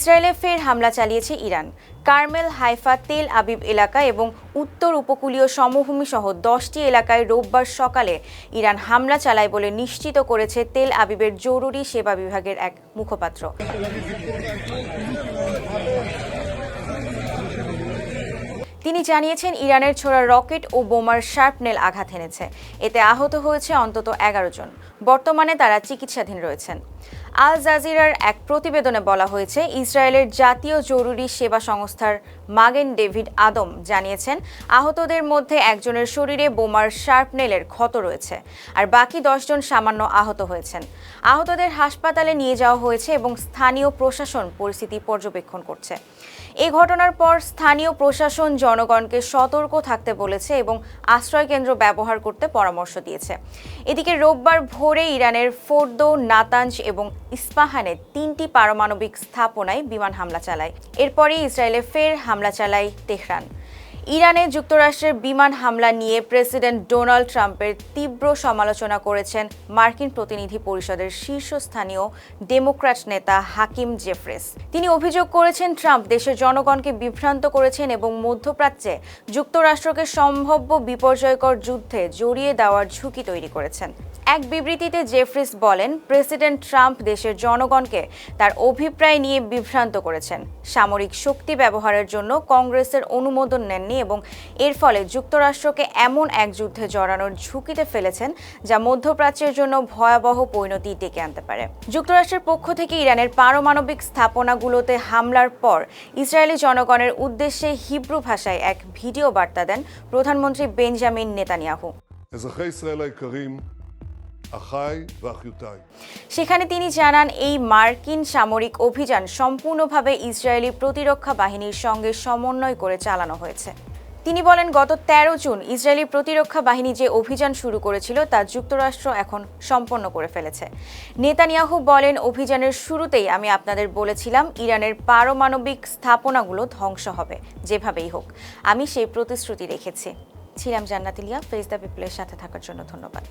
ইসরায়েলে ফের হামলা চালিয়েছে Iran. Carmel Haifa Tel Aviv এলাকা এবং উত্তর উপকূলীয় সমভূমি সহ দশটি এলাকায় রোববার সকালে ইরান হামলা চালায় বলে নিশ্চিত করেছে তেল আবিবের জরুরি সেবা বিভাগের এক মুখপাত্র। তিনি জানিয়েছেন, ইরানের ছোড়া রকেট ও বোমার শার্পনেল আঘাত এনেছে এতে আহত হয়েছে অন্তত এগারো জন। বর্তমানে তারা চিকিৎসাধীন রয়েছেন। আল জাজিরার এক প্রতিবেদনে বলা হয়েছে, ইসরায়েলের জাতীয় জরুরি সেবা সংস্থার মাগেন ডেভিড আদম জানিয়েছেন, আহতদের মধ্যে একজনের শরীরে বোমার শার্পনেলের ক্ষত রয়েছে আর বাকি দশজন সামান্য আহত হয়েছেন। আহতদের হাসপাতালে নিয়ে যাওয়া হয়েছে এবং স্থানীয় প্রশাসন পরিস্থিতি পর্যবেক্ষণ করছে। এই ঘটনার পর স্থানীয় প্রশাসন জনগণকে সতর্ক থাকতে বলেছে এবং আশ্রয়কেন্দ্র ব্যবহার করতে পরামর্শ দিয়েছে। এদিকে রোববার ভোরে ইরানের ফোর্দো, নাতাঞ্জ এবং ইস্পাহানে তিনটি পারমাণবিক স্থাপনায় বিমান হামলা চালায়। এরপরই ইসরায়েলে ফের হামলা চালায় তেহরান। ইরানে যুক্তরাষ্ট্রের বিমান হামলা নিয়ে প্রেসিডেন্ট ডোনাল্ড ট্রাম্পের তীব্র সমালোচনা করেছেন মার্কিন প্রতিনিধি পরিষদের শীর্ষস্থানীয় ডেমোক্র্যাট নেতা হাকিম জেফ্রেস। তিনি অভিযোগ করেছেন, ট্রাম্প দেশের জনগণকে বিভ্রান্ত করেছেন এবং মধ্যপ্রাচ্যে যুক্তরাষ্ট্রকে সম্ভাব্য বিপর্যয়কর যুদ্ধে জড়িয়ে দেওয়ার ঝুঁকি তৈরি করেছেন। এক বিবৃতিতে জেফ্রিস বলেন, প্রেসিডেন্ট ট্রাম্প দেশের জনগণকে তার অভিপ্রায় নিয়ে বিভ্রান্ত করেছেন। সামরিক শক্তি ব্যবহারের জন্য কংগ্রেসের অনুমোদন নেননি এবং এর ফলে যুক্তরাষ্ট্রকে এমন এক যুদ্ধে জড়ানোর ঝুঁকিতে ফেলেছেন, যা মধ্যপ্রাচ্যের জন্য ভয়াবহ পরিণতি ডেকে আনতে পারে। যুক্তরাষ্ট্রের পক্ষ থেকে ইরানের পারমাণবিক স্থাপনাগুলোতে হামলার পর ইসরায়েলি জনগণের উদ্দেশ্যে হিব্রু ভাষায় এক ভিডিও বার্তা দেন প্রধানমন্ত্রী বেঞ্জামিন নেতানিয়াহু। সেখানে তিনি জানান, এই মার্কিন সামরিক অভিযান সম্পূর্ণভাবে ইসরায়েলি প্রতিরক্ষা বাহিনীর সঙ্গে সমন্বয় করে চালানো হয়েছে। তিনি বলেন, গত তেরো জুন ইসরায়েলি প্রতিরক্ষা বাহিনী যে অভিযান শুরু করেছিল, তা যুক্তরাষ্ট্র এখন সম্পন্ন করে ফেলেছে। নেতানিয়াহু বলেন, অভিযানের শুরুতেই আমি আপনাদের বলেছিলাম, ইরানের পারমাণবিক স্থাপনাগুলো ধ্বংস হবে, যেভাবেই হোক। আমি সেই প্রতিশ্রুতি রেখেছি। ছিলাম জান্নাতিলিয়া ফেস দ্য পিপলের সাথে থাকার জন্য ধন্যবাদ।